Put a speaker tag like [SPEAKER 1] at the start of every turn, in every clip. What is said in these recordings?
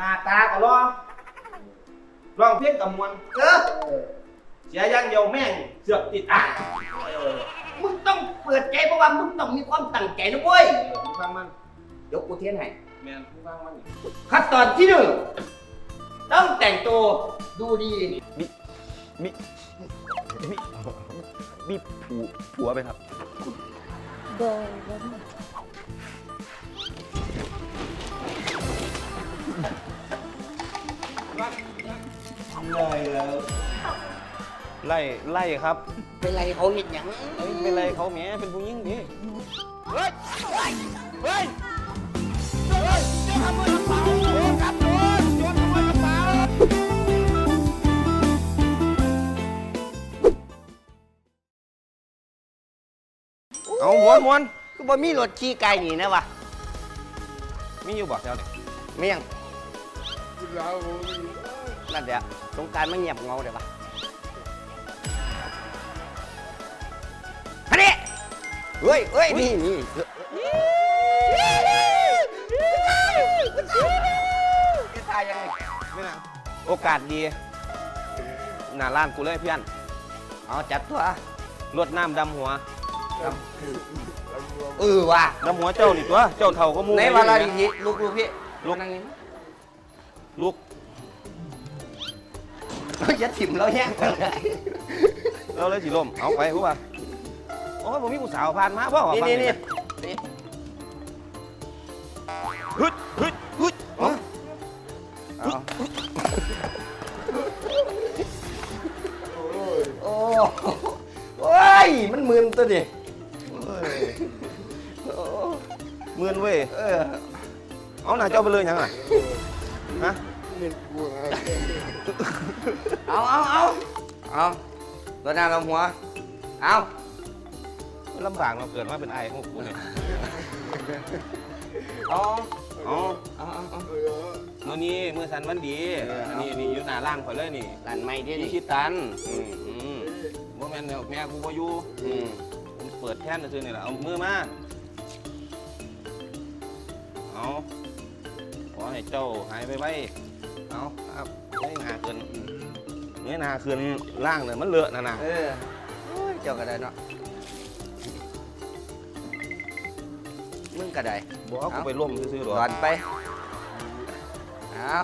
[SPEAKER 1] หน้าตาก็รอร้องเพลงกับมวลเออเสียอย่างเดียวแม่งเสือกติดอ่างเออ
[SPEAKER 2] มึงต้องเปิดใจเพราะว่ามึงต้องมีความตั้งใจนะเว้ย
[SPEAKER 1] มึงฟังมัน
[SPEAKER 2] ยกกูเทียนให้
[SPEAKER 1] แม่นมึงฟังมัน
[SPEAKER 2] ขั้นตอนที่หนึ่งต้องแต่งตัวดูดี
[SPEAKER 3] มีมีผัวผัวไหมครับ
[SPEAKER 1] เลยแล้ว
[SPEAKER 3] ไล่ไล่ครับ
[SPEAKER 2] เป็นไรเขาเห็นอย่าง
[SPEAKER 3] เอ้ยเป็นไรเขาแหมเป็นผู้หญิงดิเฮ้ยเฮ้ยเฮ้ยเจ้าขโมยกระเป๋าโจรครับโจรโจรขโมยกระเป๋าเอาม้วนม้วน
[SPEAKER 2] คือบ่มีรถขี่ไกลนี่นะวะ
[SPEAKER 3] มีอยู่บ่แถวนี้
[SPEAKER 2] เมี่ยงนั่ นเดี๋ยวสงกรารไม่เงียบเงาเดี๋ยวปะฮันนี่เฮ้ยเฮ้ยนี่นี่จะตายยังไง
[SPEAKER 3] ไม่นะโอกาสดีหน้าร้านกูเลยเพี่อน
[SPEAKER 2] เอาจัดตัว
[SPEAKER 3] รดน้ำดำหัว
[SPEAKER 2] เออว่ะ
[SPEAKER 3] ดำหัวเจ้านี่ตัว เจ้าเท่าก็มู
[SPEAKER 2] ใน
[SPEAKER 3] ไว้
[SPEAKER 2] เวลา
[SPEAKER 3] อยู่
[SPEAKER 2] ดี
[SPEAKER 3] นะ
[SPEAKER 2] ๆลูกลูกพี่
[SPEAKER 3] ลูก
[SPEAKER 2] นั่งนี่
[SPEAKER 3] ลูก
[SPEAKER 2] เราจะถิ่มเราแย่งกันเลย
[SPEAKER 3] เราเลยสิลมเอาไปกูว่าโอ้ยผมมีผู้สาวผ่านมาพ่อ
[SPEAKER 2] นี่
[SPEAKER 3] ฟัง
[SPEAKER 2] นี่
[SPEAKER 3] ห
[SPEAKER 2] นี่
[SPEAKER 3] อย
[SPEAKER 2] นี่
[SPEAKER 3] ฮึดฮึดฮึดเอา
[SPEAKER 2] เอาโอ้โอ้ยมันมึนตัวดิ
[SPEAKER 3] เมือนเว้ย
[SPEAKER 2] เออ
[SPEAKER 3] เอาหน้าเจ้าไปเลยยังไงฮะ
[SPEAKER 2] เอาเอาเอาเอาตัวหน้าเราหัว เอา
[SPEAKER 3] ลำบากเราเกิดมาเป็นไอ้ของกูเนี่ย
[SPEAKER 2] เอา
[SPEAKER 3] เอา
[SPEAKER 2] เอาเอาเอา
[SPEAKER 3] มื่อนี้มือสันวันดี
[SPEAKER 2] เออเอา
[SPEAKER 3] นี่นี่อยู่หน้าล่างข่อยเลยนี่
[SPEAKER 2] หลานไม่ที่
[SPEAKER 3] พี่
[SPEAKER 2] นี่
[SPEAKER 3] ชิดตันอืมอืมบ่แม่นเดี๋ยวแม่กูบ่อยู่
[SPEAKER 2] อืม
[SPEAKER 3] ผมเปิดแท่นซื่อๆนี่แหละเอามือมาเอาขอให้เจ้าหายไปไว้ เอาครับเงยหน้าขึ้นเงยหน้าขึ้นล่างเนี่ยมันเลอะน่ะนะ
[SPEAKER 2] เออโอ้ยเจ้าก็ได้เนาะมึงก็ได้
[SPEAKER 3] บอกเอากูไปร่วมซื่อๆหรอ
[SPEAKER 2] ก่อนไปเอา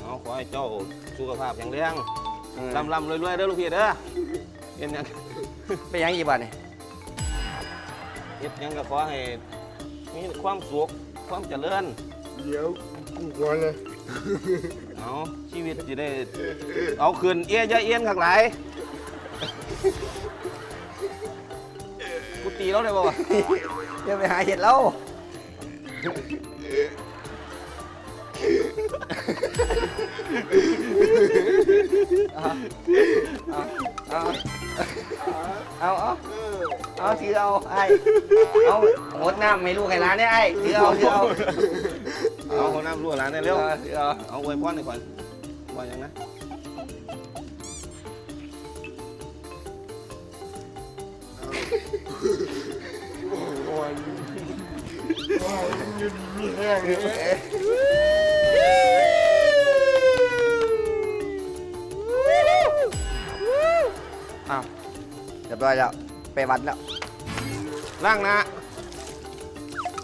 [SPEAKER 3] เอาขอให้เจ้าสุขภาพแข็งแรง
[SPEAKER 2] อืม
[SPEAKER 3] ลำลำรวยๆเด้อลูกพี่เด้อเฮ็ดหยัง
[SPEAKER 2] ไปยังอีบ้านนี่
[SPEAKER 3] เฮ็ดหยังก็ขอให้มีความสุขความเจริญ
[SPEAKER 4] เดี๋ยวกูก่อนเลย
[SPEAKER 3] เอาชีวิตจะได้ เอาคืนเอี้ยอยาเอี้ยนขักหลายกูตีแล้วได้ป่าวะ
[SPEAKER 2] เดี๋ยวไปหาเห็ดแล้วเอาเอาเอาเอาเอาถือเอาไอ้เอาหมดน้ำไม่รู้ใครร้านเนี่ยไอ้ถือเอาถือเอา
[SPEAKER 3] เอาคนน้ำรั่วร้านได้เร็ว
[SPEAKER 2] ถือเอา
[SPEAKER 3] เอาอวยพรหน่อยก่อนว่าหยังนะ
[SPEAKER 4] ก่อนว่ายืนมีแห้งเลย
[SPEAKER 2] อ้าวเรียบร้อยแล้ว ไปวัดแล้ว
[SPEAKER 3] ล่างนะ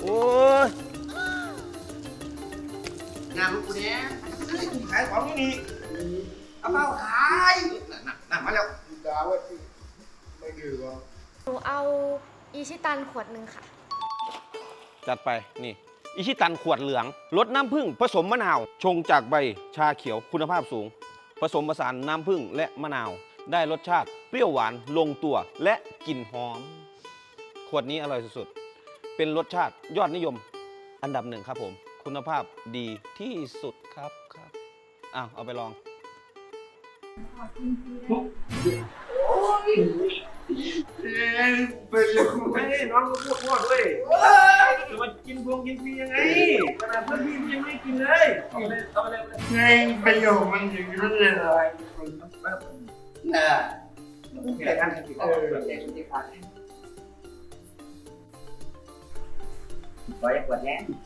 [SPEAKER 3] โอ้ย
[SPEAKER 2] น้ำกูเนี่ย
[SPEAKER 1] ขายของนี่นี่
[SPEAKER 2] เอาเป้าขายน่ะน่ะมาแล้ว
[SPEAKER 4] ด่าว่าไม่ดื่มหรอ
[SPEAKER 5] หนูเอาอีชิตันขวดหนึ่งค่ะ
[SPEAKER 3] จัดไปนี่ อิชิตันขวดเหลืองรสน้ำผึ้งผสมมะนาว ชงจากใบชาเขียวคุณภาพสูง ผสมผสานน้ำผึ้งและมะนาว ได้รสชาติเปรี้ยวหวานลงตัวและกลิ่นหอม ขวดนี้อร่อยสุดๆ เป็นรสชาติยอดนิยมอันดับหนึ่งครับผม คุณภาพดีที่สุดครับครับอ้าวเอาไปลอง
[SPEAKER 1] ไปเลยไม่ให้น้องก็พูดพูดด้วยจะมากินพวงกินฟรียังไงขนาดเพื่อนพี่ยังไม่กินเลยเอาไปเลยเอาไปเลยเอาไปเลย
[SPEAKER 4] ไงประโยคมันอย่างนี้เลยอะไร
[SPEAKER 2] น่ะ
[SPEAKER 1] แต่กันเออ
[SPEAKER 2] เด็กที่ขาดขออย่ากดแน่
[SPEAKER 1] อันนี้ก็ได้บอกที่า
[SPEAKER 5] แ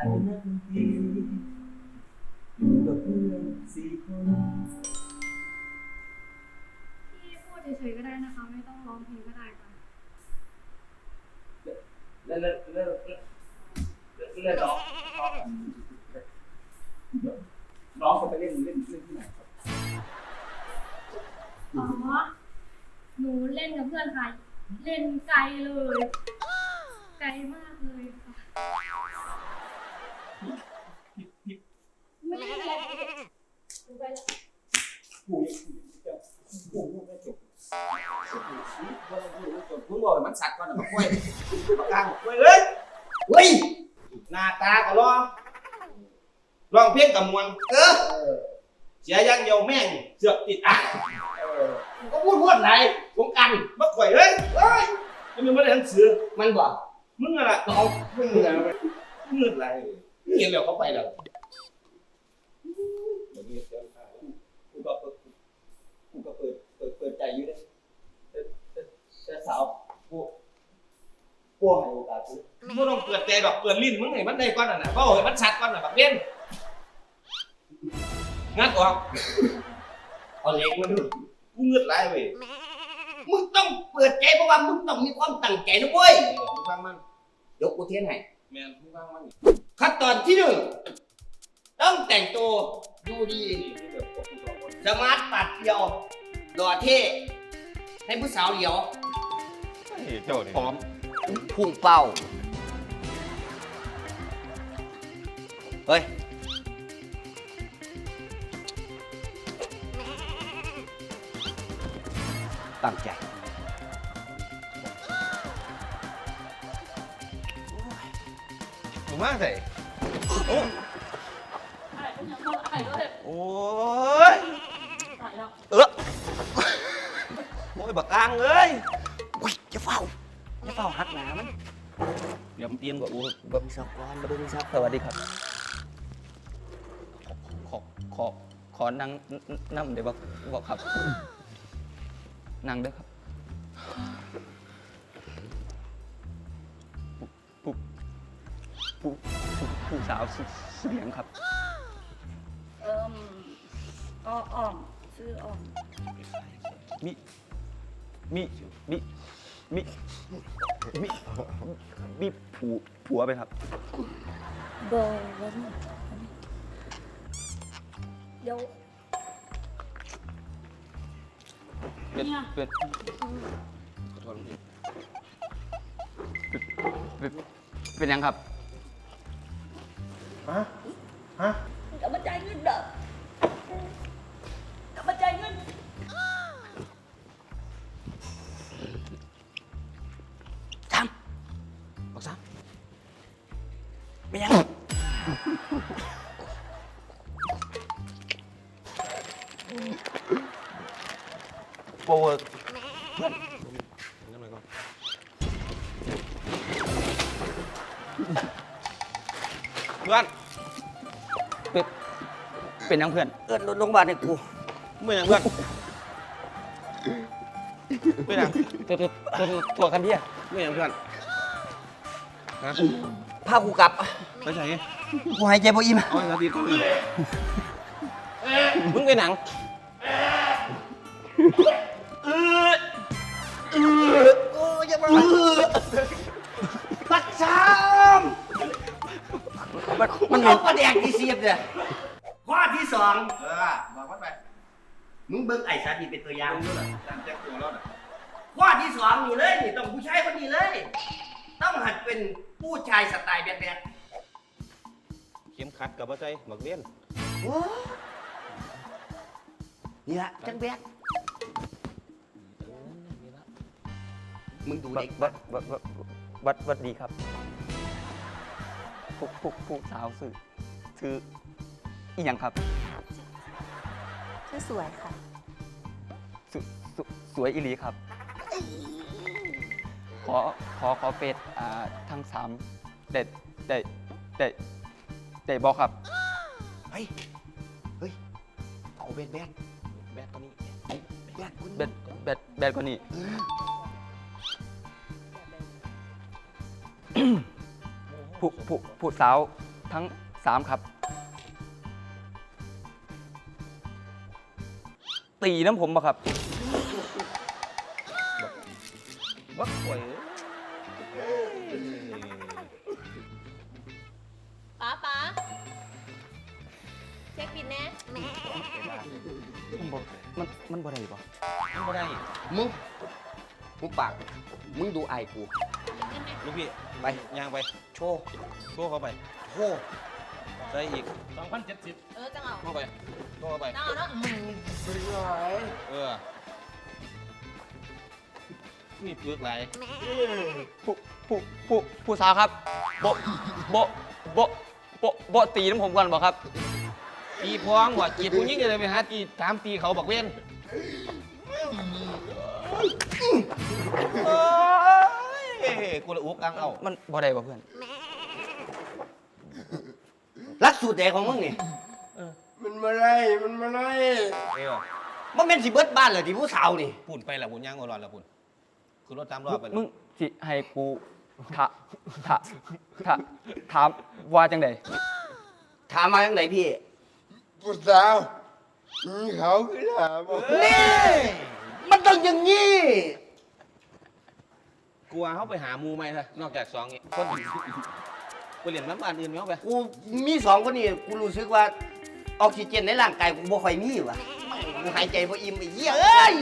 [SPEAKER 5] แต่
[SPEAKER 1] เป็นนักดนตรีอยู่กับเพื่อนสี่คน
[SPEAKER 5] พี่พูดเฉยๆก็ได้นะคะ ไม่ต้องร้องเพลงก็ได้ค่ะ
[SPEAKER 1] แล้วแล้วแล้วแล้วน้องน้องเขาไปเล่นเล่นเล่นที่ไหนครับ
[SPEAKER 5] อ๋อหนูเล่นกับเพื่อนค่ะ เล่นไกลเลย ไกลมากเลยค่ะ ไม่ได้เลยหนูไปละ
[SPEAKER 1] กูจะกูไม่จบมึงบอกมันสัตว์ก่อนนะมันกล้วยมันกลางกล้วยเลยเฮ้ย
[SPEAKER 3] หน้าตาก็รอร้องเพลงกับมวลเออเสียอยังเกติดอะ
[SPEAKER 1] ก็พูดพูดไหนผมกัน
[SPEAKER 3] มาข่อยเฮ้ยเฮ้ยยังไม่ได้หนังสือ
[SPEAKER 1] มันบอก
[SPEAKER 3] มึงอะไร
[SPEAKER 1] เอามึงเหนื่อยไหม
[SPEAKER 3] มึงอะไรเห็นแล้วเขาไปแล้ว
[SPEAKER 1] กูก็เปิดกูก็เปิดเปิดเปิดใจอยู่เลยแต่แต่แต่สาวกูกูให้โอกาสกู
[SPEAKER 3] มึงบ่ต้องเปิดใจดอกเปิดลิ้นมึงให้มันได้ก่อนน่ะนะเบ้าให้มันชัดก่อนน่ะบักเล่นงัดออกเอาเหล็กมาดูกูเงือดไหลเว้ย
[SPEAKER 2] มึงต้องเปิดใจเพราะว่ามึงต้องมีความตั้งใจนะเว้ย
[SPEAKER 3] เออมึงฟังมัน
[SPEAKER 2] เดี๋ยวกูเทียนให้
[SPEAKER 3] แม่นมึงฟังมัน
[SPEAKER 2] ขั้นตอนที่หนึ่งต้องแต่งตัวดูดี
[SPEAKER 3] นี่เดี๋ยวพวกกูสองคน
[SPEAKER 2] สมาร์ทปัดเดียว หล่อเท่ ให้ผู้สาวเหลียว
[SPEAKER 3] เจ้านี่
[SPEAKER 2] พร้อมพุ่งเป้า เฮ้ย ตั้งใจ
[SPEAKER 3] มึงมาใส่โอ้โอ้ โอ้ยบักอ่างเอ้ย
[SPEAKER 2] อุ้ยจะเฝ้าจะเฝ้าหักหนามัน
[SPEAKER 3] เดี๋ยวเตรียมกับกู
[SPEAKER 2] เบิ้งสักวันเบิ้งสักสวัสดีครับ ขอขอขอนั่งนั่งเดี๋ยวบอกบอกครับ นั่งเด้อครับผู้ผู้ผู้ผู้สาวสุเสียงครับ
[SPEAKER 6] เอิ่มอ้ออ่อมชื่ออ่อม
[SPEAKER 2] มิ มิมิมิมิมิผัวผัวไปครับ
[SPEAKER 6] โบวันเดี๋ยว
[SPEAKER 2] เป็น
[SPEAKER 6] เนี่ย
[SPEAKER 2] เป็น
[SPEAKER 3] ขอโทษพี่
[SPEAKER 2] เป็นเป็นยังครับ
[SPEAKER 3] ฮะ ฮะ
[SPEAKER 2] เป็นยังเพื่อน เอินรถโรงพยาบาลเนี่ยกู
[SPEAKER 3] เมื่อยังเพื่อนเมื่อยัง
[SPEAKER 2] ตัวตัวตัวตัวคันเดีย
[SPEAKER 3] เมื่อยังเพื่อนฮะ
[SPEAKER 2] พากูกลับ
[SPEAKER 3] ไปใส่
[SPEAKER 2] กูหายใจบ่อิ่ม
[SPEAKER 3] เอานาทีตัวนี้มึงไปหนัง
[SPEAKER 2] โอ้ยมาปัดซ้ำมันมันเอาประแดกที่เสียบเนี่ยข้อที่ สอง
[SPEAKER 3] เออบอกมันไป
[SPEAKER 2] มึงเบิ่งไอ้สาธิตเป็นตัวอย่าง
[SPEAKER 3] ยังด้วยน่ะตามแจ็คตัวแล้วน่ะ
[SPEAKER 2] ข้อที่สองนี่เลยนี่ต้องผู้ชายคนนี้เลย ต้องหัดเป็นผู้ชายสไตล์แบบแบบ
[SPEAKER 3] เข็มขัดกับว่าใจหมักเลี้ยน
[SPEAKER 2] โอ้นี่ละจังแบดมึงดูเด็ก
[SPEAKER 7] วัดวัดวัดวัดวัดดีครับผู้ผู้ผู้สาวสื่อคืออีหยังครับ
[SPEAKER 6] ชื่อสวยค่ะ
[SPEAKER 7] สสสวยอีหลีครับ ขอขอขอเฟซอ่าทั้งสามเด็ดได้ได้ได้บอกครับ
[SPEAKER 2] เฮ้ย เฮ้ย เอาแบนแบนแบนตัวนี้แบนคุณ
[SPEAKER 7] แบดแบดแบดกว่านี้ ผู้ผู้ผู้สาวทั้งสามครับ ตีน้ำผมปะครับ
[SPEAKER 3] วักป่วย
[SPEAKER 8] ป๋าป๋าเช็คบินแน่
[SPEAKER 7] ผมบอกมันมันบ่ได้ปะ
[SPEAKER 3] มันบ่ได้
[SPEAKER 2] มึงมึงปาก มึงดูไอ้กู
[SPEAKER 3] ลูกพี่
[SPEAKER 2] ไป
[SPEAKER 3] ย่างไป
[SPEAKER 2] โชว์
[SPEAKER 3] โซ่เข้าไป
[SPEAKER 2] โอ้
[SPEAKER 3] ใส่อีก
[SPEAKER 8] เออจังเอา
[SPEAKER 3] เข้าไป โซ่เข้าไป
[SPEAKER 8] จังเอาเนาะ
[SPEAKER 3] เออมีเปลือกไหลาย
[SPEAKER 7] ผู้ผู้ผู้ผู้สาวครับโบโบโบโบโบตีน้ำผมก่อนบ่ครับ
[SPEAKER 3] ตีพองว่ะจีบผู้หญิงเลยไปหาตีตามตีเขาบักเว้นเอ้ยกูละอุกอังเอา
[SPEAKER 7] มันบ่ได้ปะเพื่อน
[SPEAKER 2] ลักสูตรแดกของมึงนี่
[SPEAKER 4] มันมาไล่มันมาไล่
[SPEAKER 3] เออ
[SPEAKER 2] มันเป็นสิเบิดบ้านเหรอที่ผู้สาวนี่
[SPEAKER 3] ปุ่นไปละปุ่นย่างอรอนละปุ่นคือรถตามรอบไปละ
[SPEAKER 7] มึงสิให้กูถาถาถาถามว่าจังได
[SPEAKER 2] ถามมาจังไหนพี่
[SPEAKER 4] ผู้สาวมีเขาขึ้นหาบอก
[SPEAKER 2] นี่ มันต้องอย่างนี้
[SPEAKER 3] กลัวเขาไปหาหมูไหมล่ะนอกจากสองนี่คนไปเรียนน้ำบ้านอื่นไหมเอาไป
[SPEAKER 2] กูมีสองคนนี้กูรู้สึกว่า ออกซิเจนในร่างกายกูบ่ค่อยมีว่ะกูหายใจบ่อิ่มไอ้เหี้ยเอ้ย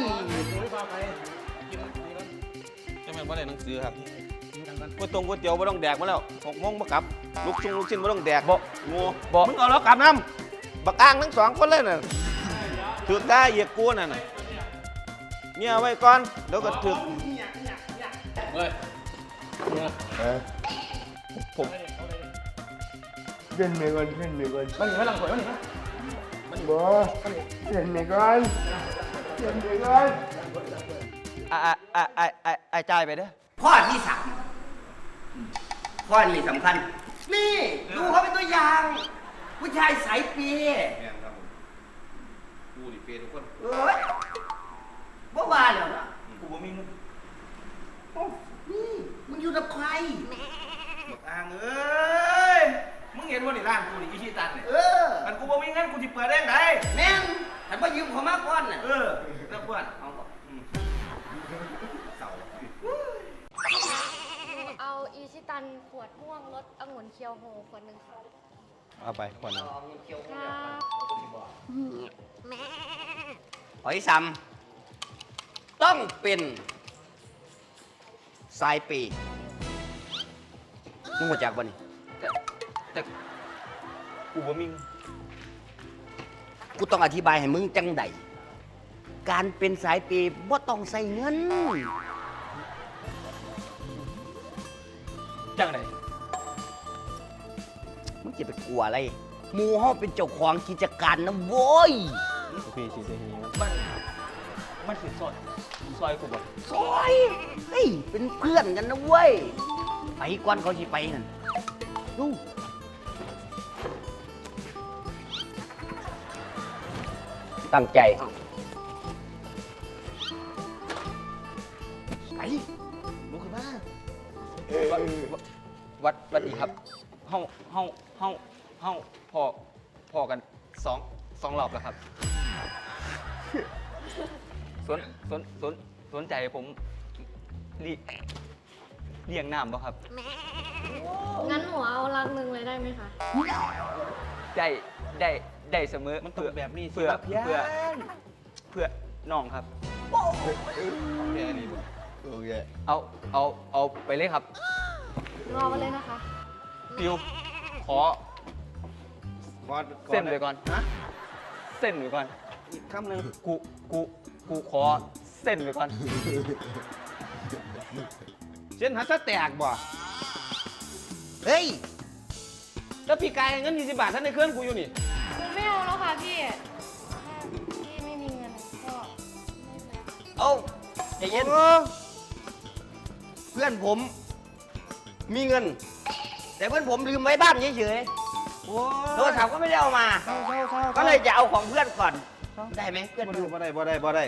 [SPEAKER 3] จะเป็นว่าอะไรหนังสือครับก๋วยตงก๋วยเตี๋ยวไม่ต้องแดกมาแล้วหกโมงมากลับ ลูกชุงลูกชิ้นไม่ต้องแดก
[SPEAKER 7] บ่
[SPEAKER 3] งู
[SPEAKER 7] บ่
[SPEAKER 3] มึงเอาแล้วกลับน้ำบักอ้างทั้งสองคนเลยน่ะถือได้เหยียกกูน่ะน่ะเนี่ยเอาไว้ก่อนเดี๋ยวก็ถือ
[SPEAKER 7] ผม
[SPEAKER 4] เล่นไปก่อนเล่นไปก่อน
[SPEAKER 7] มันไม่ลังสวยมันนี่
[SPEAKER 4] มัน บอกเล่นไปก่อนเล่นไปก่อน
[SPEAKER 7] อ่าอ่าอ่าอ่าอ่าจ่ายไปเด้อ
[SPEAKER 2] ข้อที่สามข้อนี้สำคัญ นี่ดูเขาเป็นตัวอย่าง ผู้ชายสายเปีย
[SPEAKER 3] กูดิเปย์ทุกคน
[SPEAKER 2] เอ้ยบ่ว่าแล้วนะ
[SPEAKER 3] กูบ่มีเงิน
[SPEAKER 2] โอ้นี่มึงอยู่กับใคร
[SPEAKER 3] บักอ้างเอ้ยมึงเห็นว่านี่ร้านกูนี่อีชิตันเนี่ย
[SPEAKER 2] เออ
[SPEAKER 3] มันกู บ่มีเงินกูจะเปิดได้ไง
[SPEAKER 2] แม่งแต่ว่ายืมเขามาก่อนน่ะ
[SPEAKER 3] เออแล้วเพื่อนเอาก่อนอืมเสา
[SPEAKER 5] หนูเอาอีชิตันขวดม่วงรสองุ่นเคียวโฮขวดหนึ่งค่ะ
[SPEAKER 3] เอาไปคนนึง
[SPEAKER 5] ครับ
[SPEAKER 2] หอยซ้ำต้องเป็นสายปีกมึงมาจากบ่นี่
[SPEAKER 7] แต่แต่กูบ่มีเงิน
[SPEAKER 2] กูต้องอธิบายให้มึงจังใดการเป็นสายปีบ่ต้องใส่เงิน
[SPEAKER 7] จังได
[SPEAKER 2] มึงจะไปกลัวอะไรหมูเฮาเป็นเจ้าของกิจการนะโว้ย
[SPEAKER 3] พี่สิเสียนี้มัน
[SPEAKER 7] มันมันสิซอยซอยกูบ่
[SPEAKER 2] ซอยเฮ้ยเป็นเพื่อนกันนะเว้ย ไปก่อนเขาสิไปนั่นดู ตั้งใจ ไป
[SPEAKER 3] ลุกขึ้นมา
[SPEAKER 7] วัดวัดดีครับเฮาเฮาเฮาเฮาพอพอกันสองสองรอบแล้วครับ สนสนสนสนใจผมเรีเลี้ยงน้ำป่ะครับ
[SPEAKER 5] งั้นหนูเอาลังหนึ่งเลยได้ไหมคะ
[SPEAKER 7] ได้ได้ ได้เสมอ
[SPEAKER 3] มันต้องแบบนี้สิ
[SPEAKER 7] เพื่อ
[SPEAKER 3] ครับพี่
[SPEAKER 7] เพื่อเพื่อน้องครับ
[SPEAKER 3] แค่นี้บ่
[SPEAKER 4] โอเค
[SPEAKER 7] เอาเอาเอาไปเลยครับ
[SPEAKER 5] รอมาเลยนะคะ
[SPEAKER 7] ปิวขอ
[SPEAKER 3] ก่อน
[SPEAKER 7] เส้นไปก่อน
[SPEAKER 3] ฮะ
[SPEAKER 7] เส้นไปก่อน
[SPEAKER 3] อีกคำหนึ่ง
[SPEAKER 7] กูกูกูขอเส้นไปก่อน
[SPEAKER 3] เส้นหัสแตกบ่
[SPEAKER 2] เฮ้ย
[SPEAKER 3] แล้วพี่กายเงิน20บาทท่านในเครื่องกูอยู่นี่
[SPEAKER 5] หนู ไม่เอาแล้วค่ะพี่ถ้าพี่ไม่มีเงินก็ไม่เป็นไร
[SPEAKER 2] เอาใจเย็นเพื่อนผม มีเงิน แต่เพื่อนผมลืมไว้บ้านเฉย
[SPEAKER 3] โอ้
[SPEAKER 2] ๆโทรศัพท์ก็ไม่ได้เอามา
[SPEAKER 3] เศร้าเศร้าเศร้า
[SPEAKER 2] ก็เลยจะเอาของเพื่อนก่อน ได้ไหมเพื่อน
[SPEAKER 3] บ่
[SPEAKER 2] ดู
[SPEAKER 3] ได้บ่ได้บ่ได้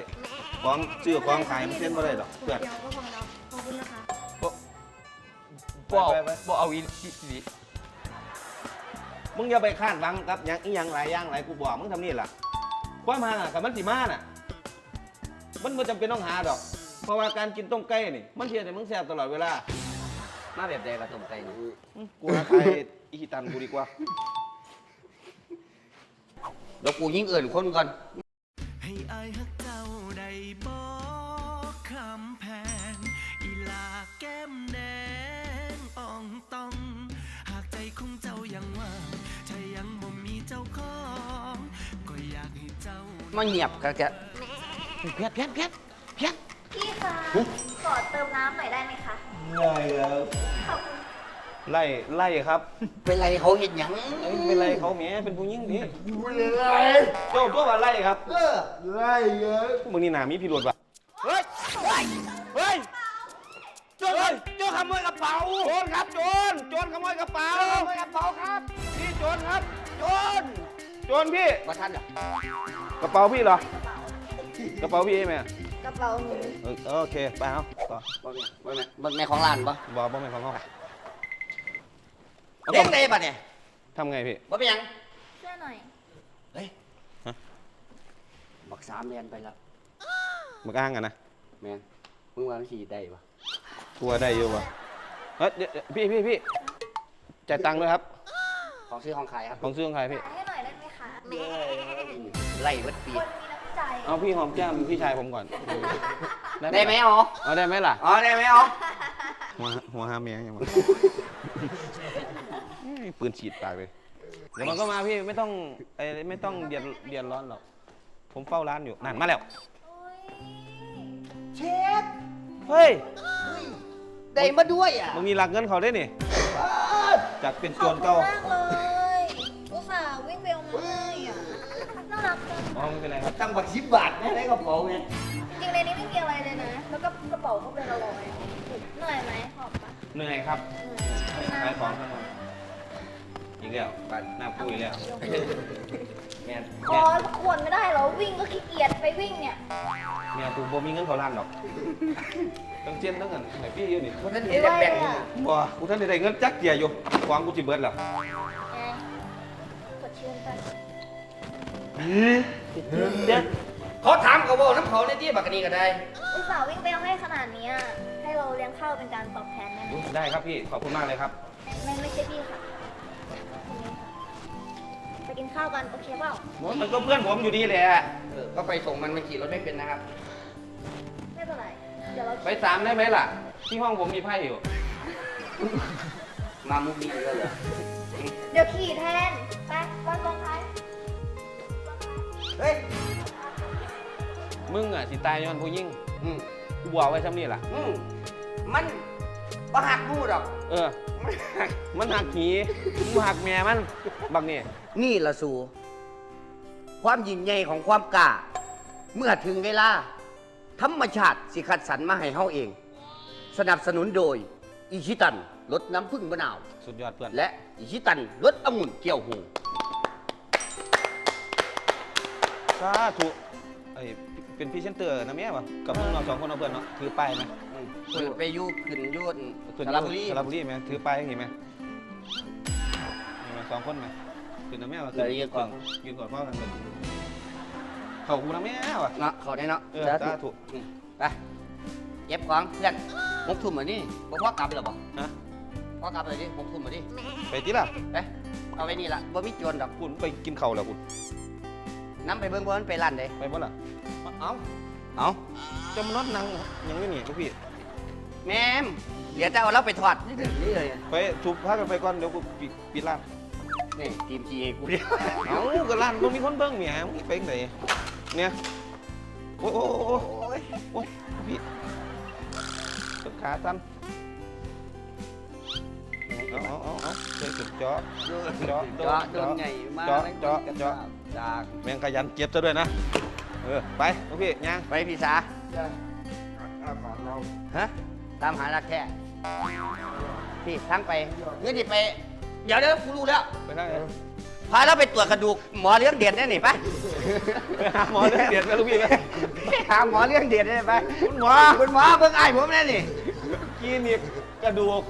[SPEAKER 3] ของซื้อของขายมันเส้นบ่ได้ดอกเพื่อน
[SPEAKER 5] เดียวก็พอแล้วขอบคุณนะคะ
[SPEAKER 7] บ่เอา
[SPEAKER 3] ไปไป
[SPEAKER 7] บ่เอาอีหลี
[SPEAKER 3] มึงอย่าไปคาดหวังกับหยังอีหยังหลายอย่างหลายกูบอกมึงทำนี่ล่ะ ความหากับมันสิมาน่ะ มันบ่จำเป็นต้องหาดอก เพราะว่าการกินต้มไก่นี่ มันเพียงแต่มึงแซ่บตลอดเวลา
[SPEAKER 2] มาแบบใดกระต้มไก่นี่
[SPEAKER 3] อื้อกูหาใครอีฮิตันกูดีกว่า
[SPEAKER 2] เดี๋ยวกูยิงเอื่นคนก่อน
[SPEAKER 9] ให้อายฮักเจ้าได้บ มาเงียบกั
[SPEAKER 2] นแกเพี้ยนเพี้ยนเพี้ยนเพี้ยน
[SPEAKER 6] พี่คะขอเติมน้ำหน่อยได้ไหมคะ
[SPEAKER 3] ไล่ครับไล่ไล่ครับ
[SPEAKER 2] เป็นไรเขาเห็นหยัง
[SPEAKER 3] เอ้ยเป็นไรเขาแหมเป็นผู้หญิงดิ
[SPEAKER 4] ไม่ได้ไล่
[SPEAKER 3] โจ้ตัวว่าไล่ครับ
[SPEAKER 4] เออไล่เยอะ
[SPEAKER 3] มึงนี่หนามีพิรุธว่ะ
[SPEAKER 2] เฮ้ย
[SPEAKER 3] เฮ้ยโจรโจรขโมยกระเป๋าโจรครับโจรโจรขโมยกระเป๋า
[SPEAKER 2] ขโมยกระเป๋าครับ
[SPEAKER 3] พี่โจรครับโจรโจรพี่
[SPEAKER 2] ว่าท่านเหรอ ก
[SPEAKER 3] ระเป๋าพี่เหรอ กระเป๋าพี่ไหม
[SPEAKER 6] กระเป๋าหนู
[SPEAKER 3] เออโอเค ไปเอาต่อ
[SPEAKER 2] บ่แม่นบ่แม่นบ่แม่นของร้านปะ
[SPEAKER 3] บอกบ่แม่นของเขา
[SPEAKER 2] เด้งได้ปะเนี่ย
[SPEAKER 3] ทำไงพี่
[SPEAKER 2] บ่เป็นหยัง
[SPEAKER 6] ช่วยหน่อย
[SPEAKER 2] เฮ้ย
[SPEAKER 3] ฮะ
[SPEAKER 2] บักสามเรียนไปแล้ว
[SPEAKER 3] มึงอ้างกันนะ
[SPEAKER 2] แมนมึงวามันขี่ได้ปะ
[SPEAKER 3] กลัวได้อยู่วะเฮ้ยเดี๋ยวเดี๋ยวพี่พี่พี่จ่ายตังค์ด้วยครับ
[SPEAKER 2] ของซื้อของขายครับ
[SPEAKER 3] ของซื้อของใครพี่
[SPEAKER 6] ให้หน่อยได้ไหมคะ
[SPEAKER 2] ไล่วัดปี
[SPEAKER 6] คนมีน้ำใจ
[SPEAKER 3] เอาพี่หอมแก้มพี่ชายผมก่อน
[SPEAKER 2] ได้ไหมอ๋อ
[SPEAKER 3] เอาได้ไหมล่ะ
[SPEAKER 2] อ๋อได้ไหมอ๋อ
[SPEAKER 3] หัวหัวห้าเมียยังมาปืนฉีดปากเลยเดี๋ยวมันก็มาพี่ไม่ต้องไอ้ไม่ต้องเดือดเดือดร้อนหรอกผมเฝ้าร้านอยู่นั่นมาแล้ว
[SPEAKER 2] เช็ด
[SPEAKER 3] เฮ้ย
[SPEAKER 2] ได้มาด้วยอะ
[SPEAKER 3] มึงมีหลักเงินเขาได้นี่จากเป็นโจรเก่า
[SPEAKER 6] อ๋อไม่
[SPEAKER 3] เป็นไรครับ
[SPEAKER 2] ตั้งบักสิบบาทได้ในกระเป๋าไง
[SPEAKER 6] จริงๆในนี้ไม่มีอะไรเลยนะ แล้วก็กระเป๋าก็เป็นละร้อยเหนื่อยไหมขอบปะ
[SPEAKER 3] เหนื่อยครับ
[SPEAKER 6] เหนื่อย
[SPEAKER 3] ขายของทั้งวันอีกแล้วบ้านหน้าปุ้ยแล้วแม่
[SPEAKER 6] คอขวนไม่ได้เหรอ วิ่งก็ขี้เกียจไปวิ่งเนี่ย
[SPEAKER 3] แม่กูบ่มีเงินเขาร้านหรอกต้องเจียนต้องเงินไอ้พี่อยู่นี่
[SPEAKER 2] คนนั้นเห็นแต่แบ่งอยู่
[SPEAKER 3] บ่กูท่านได้เงินจักเกียร์อยู่ควางกูจิเบิดแล้ว
[SPEAKER 6] ไงสดชื่นกัน
[SPEAKER 2] เขาถามเขาบอกน้ำเขาในที่บักกะนีก็ได้
[SPEAKER 6] อุตส่าห์วิ่งไปเอาให้ขนาดเนี้ยให้เราเลี้ยงข้าวเป็นการตอบแทนได้ไหม
[SPEAKER 3] ได้ครับพี่ ขอบคุณมากเลยครับ
[SPEAKER 6] ไม่ไม่ใช่พี่ค่ะคนนี้ค่ะ ไปกินข้าวกันโอเคเปล่า
[SPEAKER 3] มันก็เพื่อนผมอยู่ดีแหละ
[SPEAKER 2] เออก็ไปส่งมันมันขี่รถไม่เป็นนะครับ
[SPEAKER 6] ไม่เป็นไร เดี๋ยวเรา
[SPEAKER 3] ไปสามได้ไหมล่ะ ที่ห้องผมมีไพ่อยู่
[SPEAKER 2] มามุกนี้อีกแล้วเหรอ
[SPEAKER 6] เดี๋ยวขี่แทน ไปวันลงท้าย
[SPEAKER 2] เฮ้ย
[SPEAKER 3] มึงอะสิตายย้อนผู้ยิ่ง
[SPEAKER 2] อืม
[SPEAKER 3] กูบอกไว้ซ้ำนี่ล่ะ
[SPEAKER 2] อืมมันบ่หักมูดหรอก
[SPEAKER 3] เออ
[SPEAKER 2] มันหัก
[SPEAKER 3] มันหักหีมึงหักแม่มันบักนี่
[SPEAKER 2] นี่ละสู ความยิ่งใหญ่ของความกล้า เมื่อถึงเวลา ธรรมชาติสิคัดสรรมาให้เฮาเอง สนับสนุนโดย อิชิตันรสน้ำผึ้งมะนาว
[SPEAKER 3] สุดยอดเพื่อน
[SPEAKER 2] และอิชิตันรสองุ่นเกี่ยวหู
[SPEAKER 3] สาธุไอ้เป็นพรีเซนเตอร์นะแม่ปะกับมึงเราสองคนเอาเพื่อนเนาะถือป้ายไหม
[SPEAKER 2] ขึ้นไปอยูขึ้นอยูน
[SPEAKER 3] ขึ้น
[SPEAKER 2] สระบุรี
[SPEAKER 3] สระบุรีไหมถือป้ายเห็นไหมเห็นไหมสองคนไหมขึ้นนะแม่วะขึ้นยืนก่อนยืนก่อนพ่อกันเลยเขากูนะแม่วะ
[SPEAKER 2] เนาะเขาได้เนาะ
[SPEAKER 3] เออสาธุ
[SPEAKER 2] อืมไปเก็บของเพื่อนมุกทุ่มมานี่บ่พ่อกลับแล้วบ่
[SPEAKER 3] ฮะ
[SPEAKER 2] พ่อกลับเลยดิมุกทุ่มมาดิ
[SPEAKER 3] ไปที่ล่ะ
[SPEAKER 2] ไปเอาไว้นี่ละบ่มีโจรดอก
[SPEAKER 3] คุณไปกินข้าวแล้วคุณ
[SPEAKER 2] น้ำไปเบิ่งบ่มันไปร้านใด
[SPEAKER 3] ไปบ่ล่ะเอาเอาจะมานอนนั่งยังไม่หนีลูกพี่
[SPEAKER 2] แม่มเดี๋ยวจะเอาเราไปทอดนี่นี่เลย
[SPEAKER 3] ไปถูกพากันไปก่อนเดี๋ยวกูปิดปิดร้าน
[SPEAKER 2] นี่ทีมจีให้กูเดียว
[SPEAKER 3] เอาก็ร้านก็มีคนเบิ่งเมียมึงไปไหนเนี่ยโอ้โอ้โอ้โอ้ยโอ้ยพี่ต้นขาสั้น เอาเอาเอาเอาเคยจุดเจาะเจาะ
[SPEAKER 2] เจาะโดนใหญ่มาก
[SPEAKER 3] เจาะ
[SPEAKER 2] เจาะ
[SPEAKER 3] เจาะ
[SPEAKER 2] จาก
[SPEAKER 3] แมงขยันเก็บซะด้วยนะ เออ ไปลูกพี่ย่าง
[SPEAKER 2] ไปพี่สา
[SPEAKER 4] อาบาเรา
[SPEAKER 2] ฮะ ตามหารักแท้พี่พี่ทั้งไปเดี๋ยดิไป เดี๋ยวเดี๋ยวกูรู้แล้ว
[SPEAKER 3] ไปได้
[SPEAKER 2] พาเราไปตรวจกระดูกหมอเลี้ยงเดียดได้หนิไป
[SPEAKER 3] ไปหาหมอเรื่องเดียดนะลูกพี่ไป
[SPEAKER 2] ไปหาหมอเลี้ยงเดียดได้ไปคุณหมอคุณหมอเบิ่งไอ้ายผมแน่นี่
[SPEAKER 3] คลินิกกระดูก